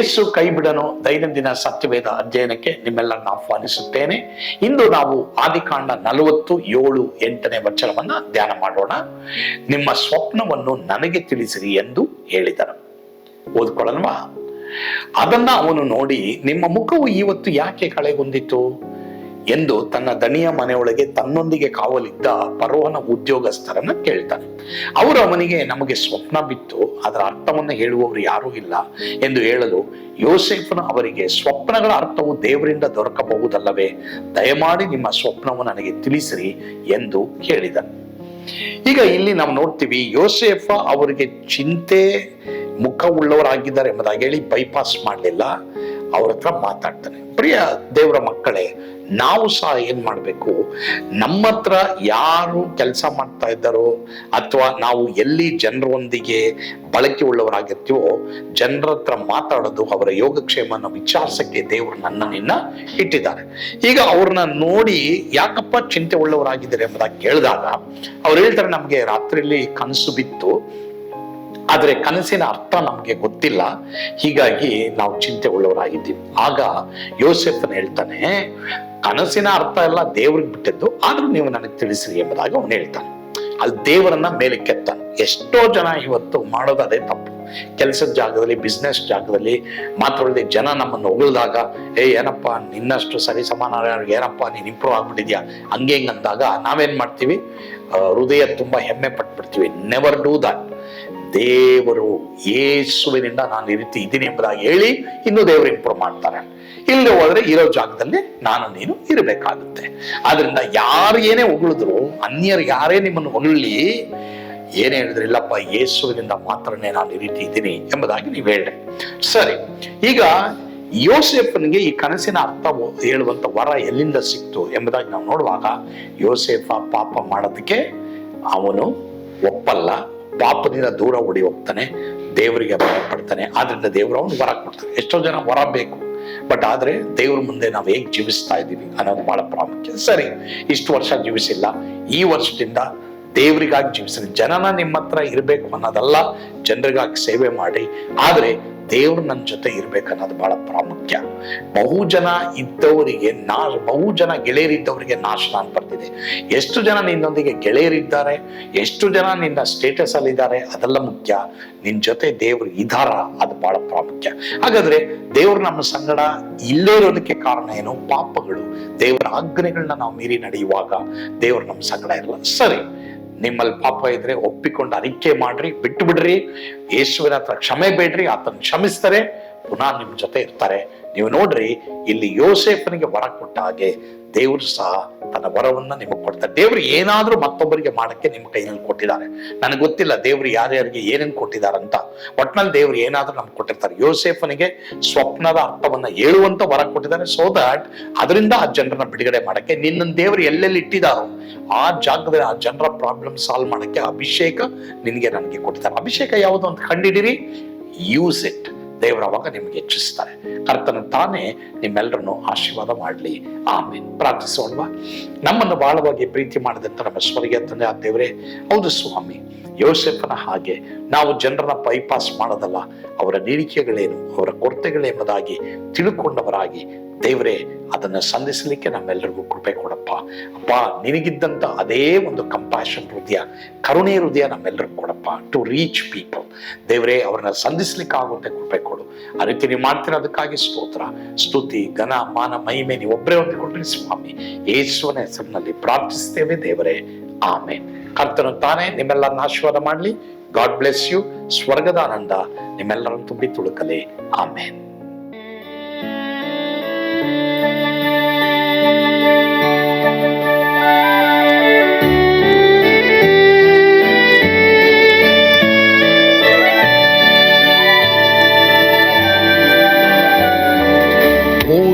ಯೇಸು ಕೈ ಬಿಡನು. ದೈನಂದಿನ ಸತ್ಯವೇದ ಅಧ್ಯಯನಕ್ಕೆ ನಿಮ್ಮೆಲ್ಲರನ್ನ ಆಹ್ವಾನಿಸುತ್ತೇನೆ. ಇಂದು ನಾವು ಆದಿಕಾಂಡ ನಲವತ್ತು, ಏಳು, ಎಂಟನೇ ವಚನವನ್ನ ಧ್ಯಾನ ಮಾಡೋಣ. ನಿಮ್ಮ ಸ್ವಪ್ನವನ್ನು ನನಗೆ ತಿಳಿಸಿರಿ ಎಂದು ಹೇಳಿದನು. ಓದ್ಕೊಳ್ಳಲ್ವಾ? ಅದನ್ನ ಅವನು ನೋಡಿ ನಿಮ್ಮ ಮುಖವು ಇವತ್ತು ಯಾಕೆ ಕಳೆಗೊಂಡಿತು? ಎಂದು ತನ್ನ ದಣಿಯ ಮನೆಯೊಳಗೆ ತನ್ನೊಂದಿಗೆ ಕಾವಲಿದ್ದ ಪರ್ವನ ಉದ್ಯೋಗಸ್ಥರನ್ನ ಕೇಳ್ತಾನೆ. ಅವರು ಅವನಿಗೆ, ನಮಗೆ ಸ್ವಪ್ನ ಬಿತ್ತು, ಅದರ ಅರ್ಥವನ್ನು ಹೇಳುವವರು ಯಾರೂ ಇಲ್ಲ ಎಂದು ಹೇಳಲು ಯೋಸೇಫನ ಅವರಿಗೆ ಸ್ವಪ್ನಗಳ ಅರ್ಥವು ದೇವರಿಂದ ದೊರಕಬಹುದಲ್ಲವೇ? ದಯಮಾಡಿ ನಿಮ್ಮ ಸ್ವಪ್ನವು ನನಗೆ ತಿಳಿಸಿರಿ ಎಂದು ಹೇಳಿದ ಈಗ ಇಲ್ಲಿ ನಾವು ನೋಡ್ತೀವಿ, ಯೋಸೇಫ ಅವರಿಗೆ ಚಿಂತೆ ಮುಖ ಉಳ್ಳವರಾಗಿದ್ದಾರೆ ಎಂಬುದಾಗಿ ಹೇಳಿ ಬೈಪಾಸ್ ಮಾಡಲಿಲ್ಲ. ಅವ್ರ ಹತ್ರ ಮಾತಾಡ್ತಾನೆ ಪ್ರಿಯ ದೇವರ ಮಕ್ಕಳೇ, ನಾವು ಸಹ ಏನ್ ಮಾಡಬೇಕು? ನಮ್ಮ ಹತ್ರ ಯಾರು ಕೆಲಸ ಮಾಡ್ತಾ ಇದ್ದಾರೋ, ಅಥವಾ ನಾವು ಎಲ್ಲಿ ಜನರೊಂದಿಗೆ ಬಳಕೆ ಉಳ್ಳವರಾಗಿರ್ತೀವೋ, ಜನರ ಹತ್ರ ಮಾತಾಡೋದು ಅವರ ಯೋಗಕ್ಷೇಮನ ವಿಚಾರಿಸಕ್ಕೆ ದೇವರು ನನ್ನ ನಿನ್ನ ಇಟ್ಟಿದ್ದಾರೆ. ಈಗ ಅವ್ರನ್ನ ನೋಡಿ ಯಾಕಪ್ಪ ಚಿಂತೆ ಉಳ್ಳವರಾಗಿದ್ದಾರೆ ಎಂಬುದಾಗಿ ಕೇಳಿದಾಗ, ಅವ್ರು ಹೇಳ್ತಾರೆ, ನಮಗೆ ರಾತ್ರಿಯಲ್ಲಿ ಕನಸು ಬಿತ್ತು. ಆದ್ರೆ ಕನಸಿನ ಅರ್ಥ ನಮಗೆ ಗೊತ್ತಿಲ್ಲ. ಹೀಗಾಗಿ ನಾವು ಚಿಂತೆ ಉಳ್ಳವರಾಗಿದ್ದೀವಿ ಆಗ ಯೋಸೆಫನ್ ಹೇಳ್ತಾನೆ, ಕನಸಿನ ಅರ್ಥ ಎಲ್ಲ ದೇವ್ರಿಗೆ ಬಿಟ್ಟಿದ್ದು, ಆದ್ರೂ ನೀವು ನನಗೆ ತಿಳಿಸ್ರಿ ಎಂಬುದಾಗಿ ಅವನು ಹೇಳ್ತಾನೆ. ಅಲ್ಲಿ ದೇವರನ್ನ ಮೇಲೆ ಕೆತ್ತಾನೆ. ಎಷ್ಟೋ ಜನ ಇವತ್ತು ಮಾಡೋದು ಅದೇ ತಪ್ಪು. ಕೆಲಸದ ಜಾಗದಲ್ಲಿ ಬಿಸ್ನೆಸ್ ಜಾಗದಲ್ಲಿ ಮಾತಾಡದೆ ಜನ ನಮ್ಮನ್ನು ಹೊಗಳ್ದಾಗ, ಏ, ಏನಪ್ಪ, ನಿನ್ನಷ್ಟು ಸರಿ ಸಮಾನ ಏನಪ್ಪ, ನೀನ್ ಇಂಪ್ರೂವ್ ಆಗ್ಬಿಟ್ಟಿದ್ಯಾ? ಹಂಗೆ ಹಿಂಗ್ ಅಂದಾಗ ನಾವೇನ್ ಮಾಡ್ತೀವಿ? ಹೃದಯ ತುಂಬಾ ಹೆಮ್ಮೆ ಪಟ್ಬಿಡ್ತೀವಿ. ನೆವರ್ ಡೂ ದಟ್ ದೇವರು ಯೇಸುವಿನಿಂದ ನಾನು ಈ ರೀತಿ ಇದ್ದೀನಿ ಎಂಬುದಾಗಿ ಹೇಳಿ ಇನ್ನು ದೇವರು ಇಂಪ್ರೂವ್ ಮಾಡ್ತಾರೆ. ಇಲ್ಲಿ ಹೋದ್ರೆ ಇರೋ ಜಾಗದಲ್ಲಿ ನಾನು ನೀನು ಇರಬೇಕಾಗುತ್ತೆ. ಆದ್ರಿಂದ ಯಾರು ಏನೇ ಹೊಗಳಿದ್ರು, ಅನ್ಯರು ಯಾರೇ ನಿಮ್ಮನ್ನು ಹೊಗಳಿ ಏನೇ ಹೇಳಿದ್ರೆ, ಇಲ್ಲಪ್ಪ, ಯೇಸುವಿನಿಂದ ಮಾತ್ರನೇ ನಾನು ಈ ರೀತಿ ಇದ್ದೀನಿ ಎಂಬುದಾಗಿ ನೀವು ಹೇಳ್ರಿ. ಸರಿ, ಈಗ ಯೋಸೆಫನಿಗೆ ಈ ಕನಸಿನ ಅರ್ಥ ಹೇಳುವಂತ ವರ ಎಲ್ಲಿಂದ ಸಿಕ್ತು ಎಂಬುದಾಗಿ ನಾವು ನೋಡುವಾಗ ಯೋಸೆಫ ಪಾಪ ಮಾಡೋದಕ್ಕೆ ಅವನು ಒಪ್ಪಲ್ಲ. ಪಾಪದಿಂದ ದೂರ ಓಡಿ ಹೋಗ್ತಾನೆ, ದೇವರಿಗೆ ಬರ ಪಡ್ತಾನೆ ಆದ್ರಿಂದ ದೇವರು ಅವನು ವರ ಕೊಡ್ತಾನೆ. ಎಷ್ಟೋ ಜನ ವರ ಬೇಕು, ಬಟ್ ಆದ್ರೆ ದೇವ್ರ ಮುಂದೆ ನಾವು ಹೇಗ್ ಜೀವಿಸ್ತಾ ಇದ್ದೀವಿ ಅನ್ನೋದು ಬಹಳ ಪ್ರಾಮುಖ್ಯ. ಸರಿ, ಇಷ್ಟು ವರ್ಷ ಜೀವಿಸಿಲ್ಲ. ಈ ವರ್ಷದಿಂದ ದೇವರಿಗಾಗಿ ಜೀವಿಸಿದ. ಜನನ ನಿಮ್ಮ ಹತ್ರ ಇರಬೇಕು ಅನ್ನೋದಲ್ಲ, ಜನರಿಗಾಗಿ ಸೇವೆ ಮಾಡಿ. ಆದ್ರೆ ದೇವ್ರು ನನ್ನ ಜೊತೆ ಇರ್ಬೇಕು ಅನ್ನೋದು ಬಹಳ ಪ್ರಾಮುಖ್ಯ. ಬಹು ಜನ ಇದ್ದವರಿಗೆ ನಾ ಬಹು ಜನ ಗೆಳೆಯರಿದ್ದವರಿಗೆ ನಾಶನ ಬರ್ತಿದೆ. ಎಷ್ಟು ಜನ ನಿನ್ನೊಂದಿಗೆ ಗೆಳೆಯರಿದ್ದಾರೆ, ಎಷ್ಟು ಜನ ನಿನ್ನ ಸ್ಟೇಟಸ್ ಅಲ್ಲಿ ಇದ್ದಾರೆ, ಅದೆಲ್ಲ ಮುಖ್ಯ. ನಿನ್ ಜೊತೆ ದೇವರು ಇದಾರ, ಅದು ಬಹಳ ಪ್ರಾಮುಖ್ಯ. ಹಾಗಾದ್ರೆ ದೇವ್ರು ನಮ್ಮ ಸಂಗಡ ಇಲ್ಲೇ ಇರೋದಕ್ಕೆ ಕಾರಣ ಏನು? ಪಾಪಗಳು. ದೇವರ ಆಜ್ಞೆಗಳನ್ನ ನಾವು ಮೀರಿ ನಡೆಯುವಾಗ ದೇವ್ರು ನಮ್ಮ ಸಂಗಡ ಇರಲ್ಲ. ಸರಿ ನಿಮ್ಮಲ್ಲಿ ಪಾಪ ಇದ್ರೆ ಒಪ್ಪಿಕೊಂಡು ಅರಿಕೆ ಮಾಡ್ರಿ ಬಿಟ್ಟು ಬಿಡ್ರಿ ಯೇಸುವಿನ ಹತ್ರ ಕ್ಷಮೆ ಬೇಡ್ರಿ, ಆತನ ಕ್ಷಮಿಸ್ತಾರೆ, ಪುನಃ ನಿಮ್ಮ ಜೊತೆ ಇರ್ತಾರೆ. ನೀವು ನೋಡ್ರಿ, ಇಲ್ಲಿ ಯೋಸೇಫನಿಗೆ ಬರ ಕೊಟ್ಟ ಹಾಗೆ ದೇವರು ಸಹ ತನ್ನ ವರವನ್ನ ನಿಮಗೆ ಕೊಡ್ತಾರೆ ದೇವ್ರು ಏನಾದ್ರೂ ಮತ್ತೊಬ್ಬರಿಗೆ ಮಾಡಕ್ಕೆ ನಿಮ್ಮ ಕೈಯಲ್ಲಿ ಕೊಟ್ಟಿದ್ದಾರೆ. ನನಗೆ ಗೊತ್ತಿಲ್ಲ ದೇವ್ರು ಯಾರ್ಯಾರಿಗೆ ಏನೇನ್ ಅಂತ ಒಟ್ನಲ್ಲಿ ದೇವ್ರು ಏನಾದ್ರೂ ನಮ್ಗೆ ಕೊಟ್ಟಿರ್ತಾರೆ. ಯೋಸೆಫನಿಗೆ ಸ್ವಪ್ನದ ಅರ್ಥವನ್ನ ಹೇಳುವಂತ ವರ ಕೊಟ್ಟಿದ್ದಾರೆ. ಸೋ ದಟ್ ಅದರಿಂದ ಆ ಜನರನ್ನ ಬಿಡುಗಡೆ ಮಾಡಕ್ಕೆ ನಿನ್ನ ದೇವ್ರು ಎಲ್ಲೆಲ್ಲಿ ಇಟ್ಟಿದಾರೋ ಆ ಜಾಗದಲ್ಲಿ ಆ ಜನರ ಪ್ರಾಬ್ಲಮ್ ಸಾಲ್ವ್ ಮಾಡಕ್ಕೆ ಅಭಿಷೇಕ ನಿನಗೆ ನನಗೆ ಕೊಟ್ಟಿದ್ದಾರೆ. ಅಭಿಷೇಕ ಯಾವುದು ಅಂತ ಕಂಡಿಡಿರಿ ಯೂಸ್ ಇಟ್ ದೇವರು ಅವಾಗ ನಿಮ್ಗೆ ಹೆಚ್ಚಿಸ್ತಾರೆ. ಕರ್ತನ ತಾನೇ ನಿಮ್ಮೆಲ್ಲರನ್ನು ಆಶೀರ್ವಾದ ಮಾಡಲಿ. ಆಮೇಲೆ ಪ್ರಾರ್ಥಿಸೋಣವಾ. ನಮ್ಮನ್ನು ಬಹಳವಾಗಿ ಪ್ರೀತಿ ಮಾಡಿದಂತ ನಮ್ಮ ಸ್ವರ್ಗೀಯ ತಂದೆ ಆ ದೇವರೇ. ಹೌದು ಸ್ವಾಮಿ. ಯೋಸೆಫನ ಹಾಗೆ ನಾವು ಜನರನ್ನ ಬೈಪಾಸ್ ಮಾಡೋದಲ್ಲ, ಅವರ ನಿರೀಕ್ಷೆಗಳೇನು ಅವರ ಕೊರತೆಗಳೆಂಬುದಾಗಿ ತಿಳ್ಕೊಂಡವರಾಗಿ ದೇವರೇ, ಅದನ್ನು ಸಂಧಿಸಲಿಕ್ಕೆ ನಮ್ಮೆಲ್ಲರಿಗೂ ಕೃಪೆ ಕೊಡಪ್ಪ. ಅಪ್ಪ ನಿನಗಿದ್ದಂತ ಅದೇ ಒಂದು ಕಂಪ್ಯಾಷನ್ ಹೃದಯ, ಕರುಣೆ ಹೃದಯ ನಮ್ಮೆಲ್ಲರಿಗೂ ಕೊಡಪ್ಪ. ಟು ರೀಚ್ ಪೀಪಲ್ ದೇವರೇ, ಅವ್ರನ್ನ ಸಂಧಿಸ್ಲಿಕ್ಕೆ ಆಗುವಂತೆ ಕೃಪೆ ಕೊಡು. ಆ ರೀತಿ ನೀವು ಮಾಡ್ತಿರೋದಕ್ಕಾಗಿ ಸ್ತೋತ್ರ. ಸ್ತುತಿ, ಘನ, ಮಾನ, ಮಹಿಮೆ ನೀವು ಒಬ್ಬರೇ ಹೊಂದಿಕೊಂಡ್ರಿ ಸ್ವಾಮಿ. ಯೇಸುವನ ಹೆಸರಿನಲ್ಲಿ ಪ್ರಾರ್ಥಿಸ್ತೇವೆ ದೇವರೇ. ಆಮೇನ್. ಕರ್ತನು ತಾನೇ ನಿಮ್ಮೆಲ್ಲರನ್ನ ಆಶೀರ್ವಾದ ಮಾಡಲಿ. God bless you. ಸ್ವರ್ಗದ ಆನಂದ ನಿಮ್ಮೆಲ್ಲರನ್ನು ತುಂಬಿ ತುಳುಕಲಿ. ಆಮೇನ್.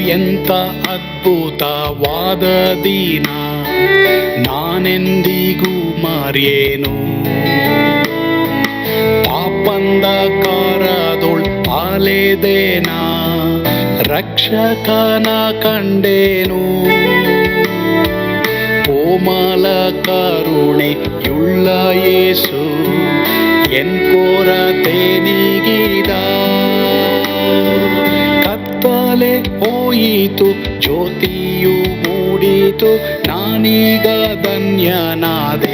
ಎಂತ ಅದ್ಭುತವಾದ ದಿನ. ನಾನೆಂದಿಗೂ ಮರೆಯೇನು? ಪಾಪಂದ ಕಾರದೊಳ್ ಆಲೆದೇನ ರಕ್ಷಕನ ಕಂಡೇನು? ಕೋಮಲ ಕರುಣೆಯುಳ್ಳ ಯೇಸು ಎನ್ ಕೊರತೆ ನೀಗಿದ ಕತ್ತಲೆ ಹೋಯಿತು, ಜ್ಯೋತಿಯು ಮೂಡಿತು, ನಾನೀಗ ಧನ್ಯನಾದೆ.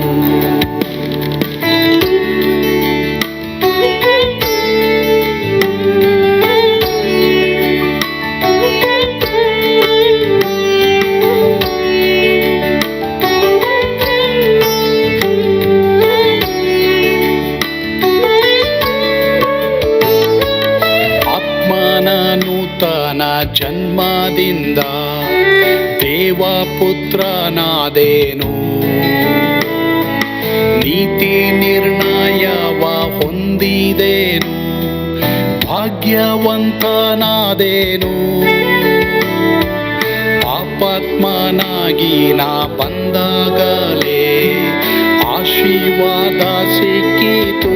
ಜನ್ಮದಿಂದ ದೇವಪುತ್ರನಾದೇನು ನೀತಿ ನಿರ್ಣಯವ ಹೊಂದಿದೇನು ಭಾಗ್ಯವಂತನಾದೇನು. ಪಾಪಾತ್ಮನಾಗಿ ನಾ ಬಂದಾಗಲೇ ಆಶೀರ್ವಾದ ಸಿಕ್ಕಿತು.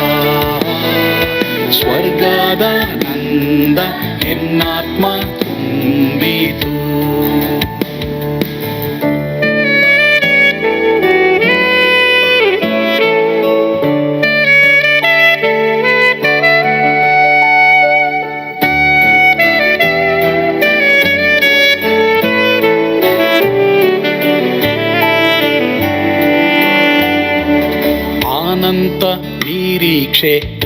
ನಂದ ಎನ್ನಾತ್ಮ ತುಂಬಿತು ಆನಂತ ನಿರೀಕ್ಷೆ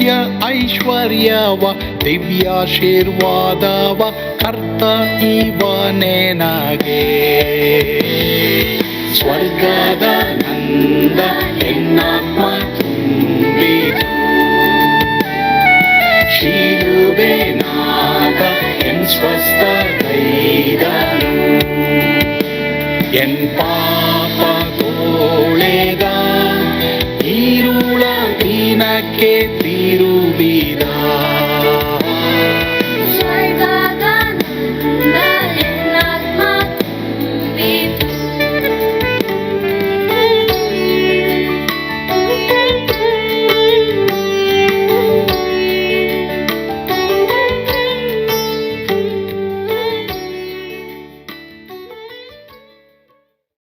ಐಶ್ವರ್ಯ ಐಶ್ವರ್ಯವ, ದಿವ್ಯಾಶೀರ್ವಾದವ, ಕರ್ತ ಇವನೇನಾಗೆ ಸ್ವರ್ಗದ ನಂದ ಎನ್ನಾತ್ಮ ತುಂಬಿತು ನಾಗ ಎನ್ ಸ್ವಸ್ಥ ಕೈದನು ಎನ್ ಪಾ